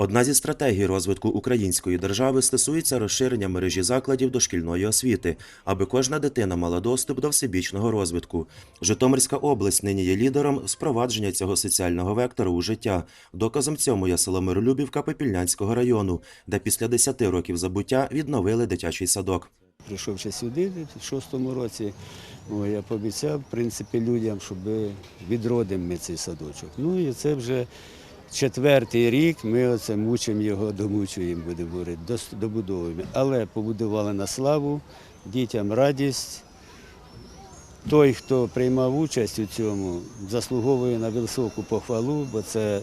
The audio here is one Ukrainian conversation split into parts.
Одна зі стратегій розвитку української держави стосується розширення мережі закладів дошкільної освіти, аби кожна дитина мала доступ до всебічного розвитку. Житомирська область нині є лідером з впровадження цього соціального вектора у життя. Доказом цьому є село Миролюбівка Попільнянського району, де після 10 років забуття відновили дитячий садок. Прийшовши сюди в шостому році, я пообіцяв в принципі, людям, щоб відродимо ми цей садочок. Ну і це вже четвертий рік ми оце мучимо його, домучуємо, будемо говорити, добудовуємо. Але побудували на славу, дітям радість. Той, хто приймав участь у цьому, заслуговує на високу похвалу, бо це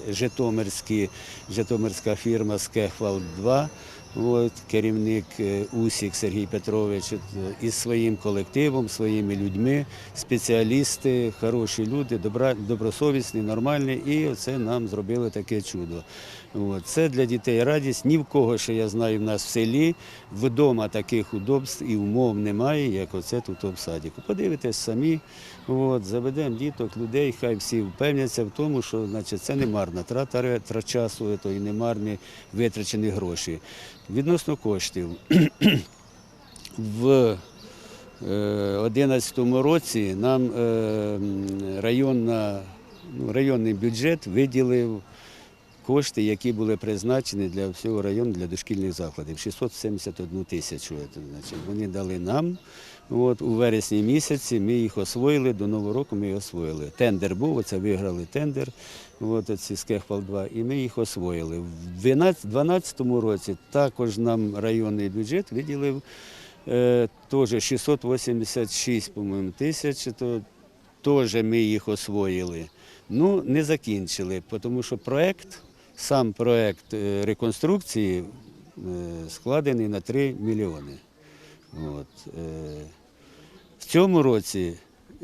житомирська фірма Скехвал 2 От, керівник е, Усік Сергій Петрович е, із своїм колективом, своїми людьми, спеціалісти, хороші люди, добра, добросовісні, нормальні, і це нам зробили таке чудо. От, це для дітей радість. Ні в кого, що я знаю, в нас в селі вдома таких удобств і умов немає, як оце тут в садіку. Подивитесь самі, от, заведемо діток, людей, хай всі впевняться в тому, що значить, це не марна трата, ре- часу, то і не марні витрачені гроші. Відносно коштів. В 2011 році нам е, районна, ну, районний бюджет виділив кошти, які були призначені для всього району для дошкільних закладів. 671 тисячу. вони дали нам. От, у вересні місяці ми їх освоїли, до Нового року ми їх освоїли. Тендер був, оце виграли тендер, от, оці Скехпал 2, і ми їх освоїли. В 2012 році також нам районний бюджет виділив е, теж 686, по-моєму, тисяч, то теж ми їх освоїли. Ну, не закінчили, тому що проект, сам проект е, реконструкції е, складений на 3 мільйони. От. е, В цьому році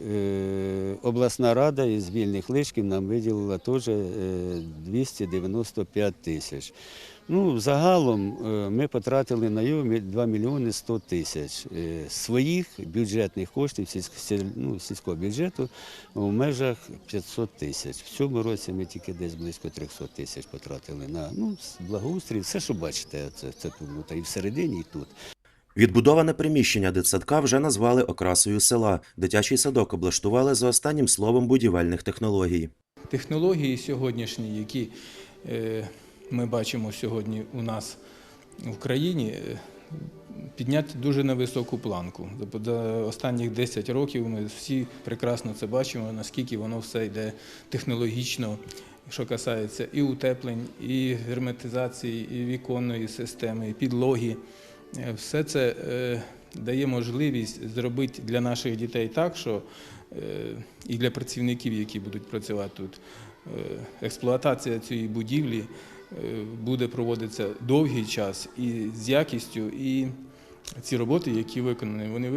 е, обласна рада із вільних лишків нам виділила теж е, 295 тисяч. Ну, загалом е, ми потратили на його 2 мільйони 100 тисяч е, своїх бюджетних коштів ну, сільського бюджету в межах 500 тисяч. В цьому році ми тільки десь близько 300 тисяч потратили на ну, благоустрій, все, що бачите, це, це тут і всередині, і тут. Відбудоване приміщення дитсадка вже назвали окрасою села. Дитячий садок облаштували за останнім словом будівельних технологій. технології сьогоднішні, які е, ми бачимо сьогодні у нас в країні, е, підняти дуже на високу планку. За- За останніх 10 років ми всі прекрасно це бачимо, наскільки воно все йде технологічно, що касається і утеплень, і герметизації, і віконної системи, і підлоги. Е, Все це е, дає можливість зробити для наших дітей так, що е, і для працівників, які будуть працювати тут, експлуатація цієї будівлі буде проводитися довгий час і з якістю. І ці роботи, які виконані, вони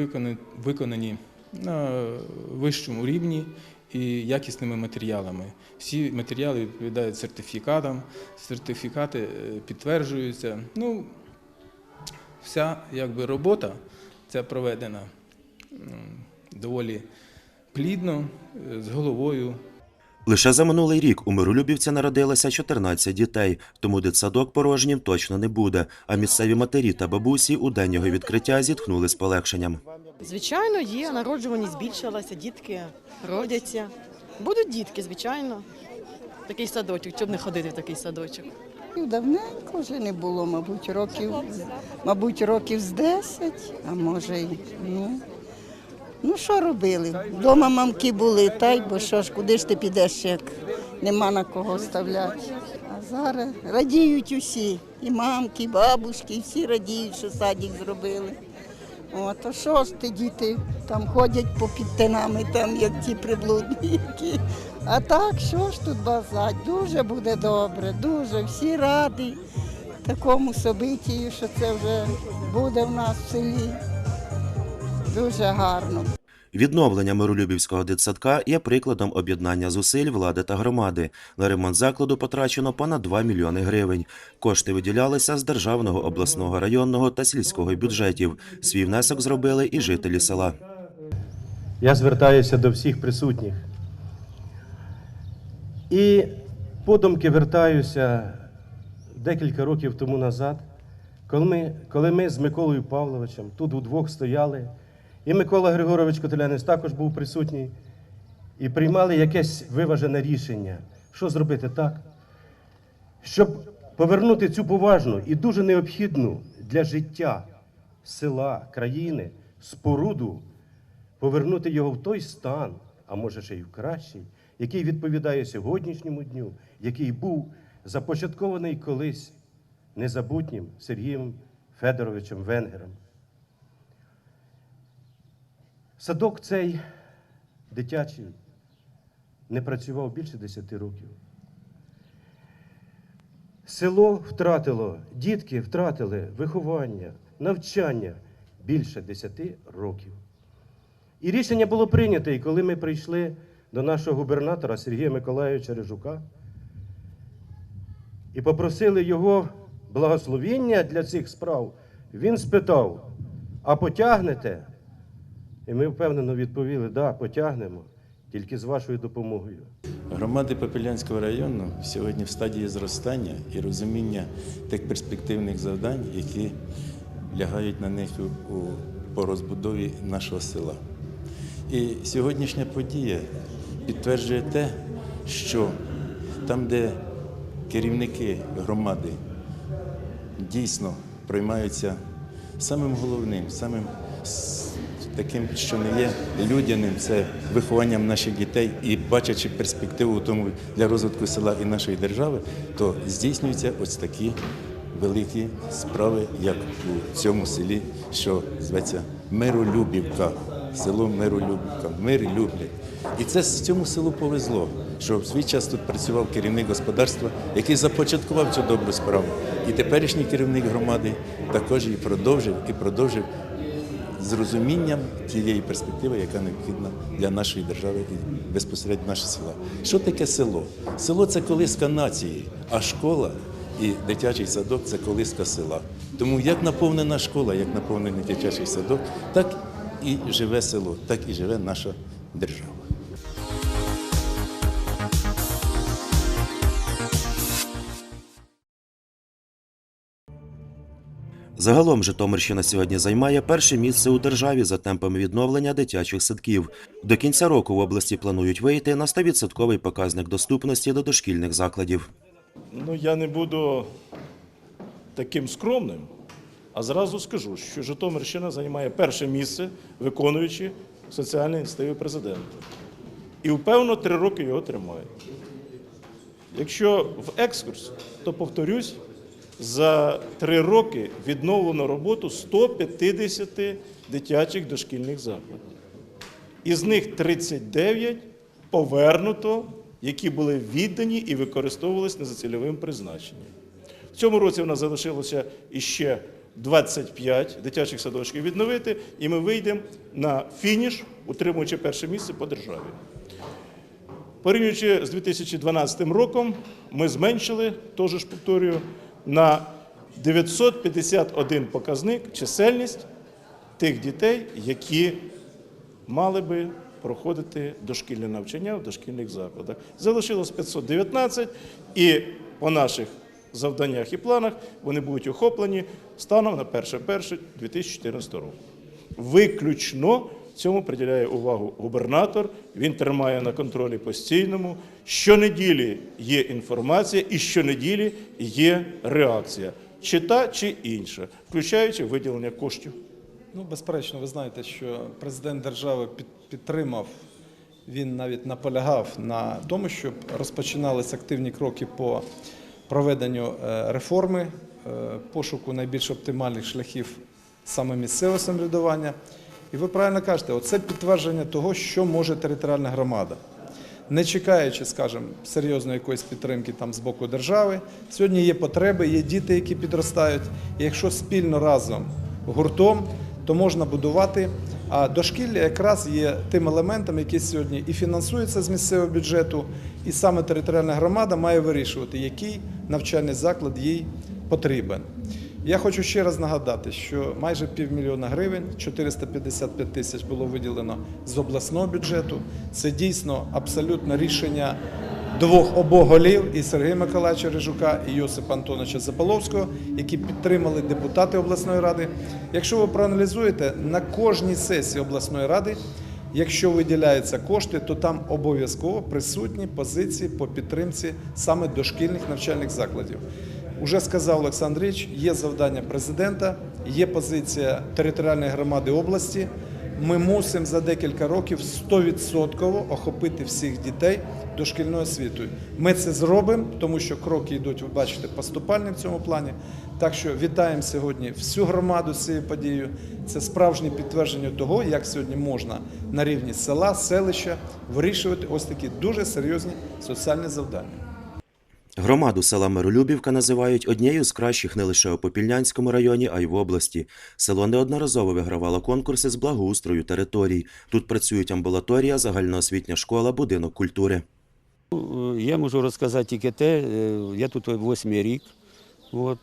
виконані, на вищому рівні і якісними матеріалами. Всі матеріали відповідають сертифікатам, сертифікати підтверджуються. Ну, вся якби, робота ця проведена доволі плідно, е, з головою. Лише за минулий рік у Миролюбівці народилося 14 дітей, тому дитсадок порожнім точно не буде. А місцеві матері та бабусі у день його відкриття зітхнули з полегшенням. Звичайно, є. Народжуваність збільшилася, дітки родяться. Будуть дітки, звичайно. Такий садочок, щоб не ходити в такий садочок. Давненько вже не було, мабуть, років, мабуть, років з 10, а може й ну. Ну що робили? Вдома мамки були, та й бо що ж, куди ж ти підеш, як нема на кого ставляти. А зараз радіють усі, і мамки, і бабушки, і всі радіють, що садик зробили. От, а що ж ти, діти там ходять по підтинами, там, як ті приблудники. А так, що ж тут базать? Дуже буде добре, дуже. Всі раді такому собитію, що це вже буде в нас в селі. Дуже гарно. Відновлення Миролюбівського дитсадка є прикладом об'єднання зусиль влади та громади. На ремонт закладу потрачено понад 2 мільйони гривень. Кошти виділялися з державного, обласного, районного та сільського бюджетів. Свій внесок зробили і жителі села. Я звертаюся до всіх присутніх. І подумки вертаюся декілька років тому назад, коли ми, коли ми з Миколою Павловичем тут удвох стояли, і Микола Григорович Котелянець також був присутній, і приймали якесь виважене рішення, що зробити так, щоб повернути цю поважну і дуже необхідну для життя села, країни, споруду, повернути його в той стан, а може ще й в кращий, який відповідає сьогоднішньому дню, який був започаткований колись незабутнім Сергієм Федоровичем Венгером. Садок цей дитячий не працював більше 10 років. Село втратило, дітки втратили виховання, навчання більше 10 років. І рішення було прийнято, і коли ми прийшли до нашого губернатора Сергія Миколайовича Рижука і попросили його благословіння для цих справ, він спитав: а потягнете? І ми впевнено відповіли, да, потягнемо, тільки з вашою допомогою. Громади Попелянського району сьогодні в стадії зростання і розуміння тих перспективних завдань, які лягають на них у, у, по розбудові нашого села. І сьогоднішня подія підтверджує те, що там, де керівники громади дійсно приймаються самим головним, самим таким, що не є людяним, це вихованням наших дітей і бачачи перспективу тому для розвитку села і нашої держави, то здійснюються ось такі великі справи, як у цьому селі, що зветься Миролюбівка. Село Миролюбівка, мир люблять. І це з цьому селу повезло, що в свій час тут працював керівник господарства, який започаткував цю добру справу. І теперішній керівник громади також її продовжив і продовжив з розумінням тієї перспективи, яка необхідна для нашої держави і безпосередньо наше села. Що таке село? Село це колиска нації, а школа і дитячий садок це колиска села. Тому як наповнена школа, як наповнений дитячий садок, так і живе село, так і живе наша держава. Загалом Житомирщина сьогодні займає перше місце у державі за темпами відновлення дитячих садків. До кінця року в області планують вийти на 100% показник доступності до дошкільних закладів. Ну, я не буду таким скромним, а зразу скажу, що Житомирщина займає перше місце, виконуючи соціальні ініціативи президента. І впевнено три роки його тримає. Якщо в екскурс, то повторюсь, за три роки відновлено роботу 150 дитячих дошкільних закладів. Із них 39 повернуто, які були віддані і використовувалися не за призначенням. В цьому році у нас залишилося іще 25 дитячих садочків відновити, і ми вийдемо на фініш, утримуючи перше місце по державі. Порівнюючи з 2012 роком, ми зменшили, теж повторюю, на 951 показник чисельність тих дітей, які мали би проходити дошкільне навчання в дошкільних закладах. Залишилось 519, і по наших завданнях і планах вони будуть охоплені станом на 1.1.2014 року. Виключно цьому приділяє увагу губернатор. Він тримає на контролі постійному. Щонеділі є інформація, і щонеділі є реакція, чи та, чи інша, включаючи виділення коштів. Ну, безперечно, ви знаєте, що президент держави підтримав, він навіть наполягав на тому, щоб розпочиналися активні кроки по проведенню е, реформи, е, пошуку найбільш оптимальних шляхів саме місцевого самоврядування. І ви правильно кажете, оце підтвердження того, що може територіальна громада. Не чекаючи, скажімо, серйозної якоїсь підтримки там з боку держави, сьогодні є потреби, є діти, які підростають. І якщо спільно разом гуртом, то можна будувати. А дошкілля якраз є тим елементом, який сьогодні і фінансується з місцевого бюджету, і саме територіальна громада має вирішувати, який навчальний заклад їй потрібен. Я хочу ще раз нагадати, що майже півмільйона гривень, 455 тисяч було виділено з обласного бюджету. Це дійсно абсолютно рішення двох обох голів і Сергія Миколаївича Рижука і Йосипа Антоновича Заполовського, які підтримали депутати обласної ради. Якщо ви проаналізуєте, на кожній сесії обласної ради, якщо виділяються кошти, то там обов'язково присутні позиції по підтримці саме дошкільних навчальних закладів. Уже сказав Олександр Річ, є завдання президента, є позиція територіальної громади області. Ми мусимо за декілька років 100% охопити всіх дітей дошкільною освітою. Ми це зробимо, тому що кроки йдуть, ви бачите, поступальні в цьому плані. Так що вітаємо сьогодні всю громаду з цією подією. Це справжнє підтвердження того, як сьогодні можна на рівні села, селища вирішувати ось такі дуже серйозні соціальні завдання. Громаду села Миролюбівка називають однією з кращих не лише у Попільнянському районі, а й в області. Село неодноразово вигравало конкурси з благоустрою територій. Тут працюють амбулаторія, загальноосвітня школа, будинок культури. Ну, Я можу розказати тільки те, е, я тут восьмий рік, от,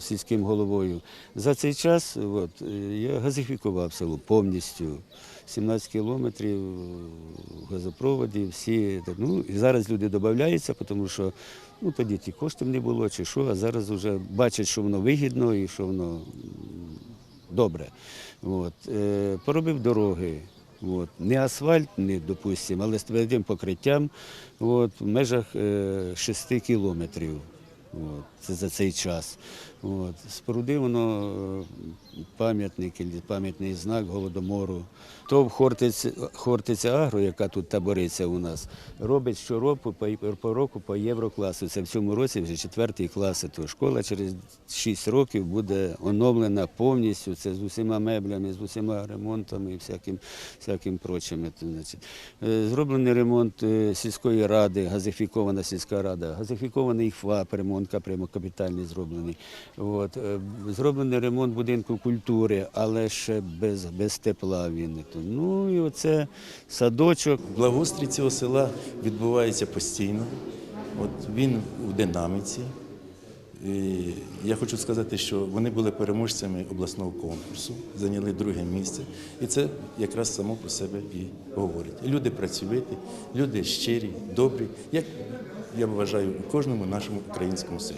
сільським головою. За цей час от, е, я газифікував село повністю. 17 кілометрів газопроводів, всі. Ну, і зараз люди додаються, тому що ну, тоді ті коштів не було чи що, а зараз вже бачать, що воно вигідно і що воно добре. От. Е, поробив дороги. От. Не асфальт, не, допустимо, але з твердим покриттям от, в межах е, 6 кілометрів. От, за цей час. От. Спорудив воно е, пам'ятник, пам'ятний знак Голодомору. То Хортиця, Хортиця Агро, яка тут табориться у нас, робить щороку по, року по єврокласу. Це в цьому році вже четвертий клас. То школа через 6 років буде оновлена повністю. Це з усіма меблями, з усіма ремонтами і всяким, всяким прочим. Е, Зроблений ремонт е, сільської ради, газифікована сільська рада, газифікований ФАП, ремонт капітальний зроблений. От. е, Зроблений ремонт будинку культури, але ще без, без тепла він. Ну і оце садочок. Благоустрій цього села відбувається постійно. От він у динаміці. І я хочу сказати, що вони були переможцями обласного конкурсу, зайняли друге місце. І це якраз само про себе і говорить. Люди працьовиті, люди щирі, добрі, як я вважаю, у кожному нашому українському селі.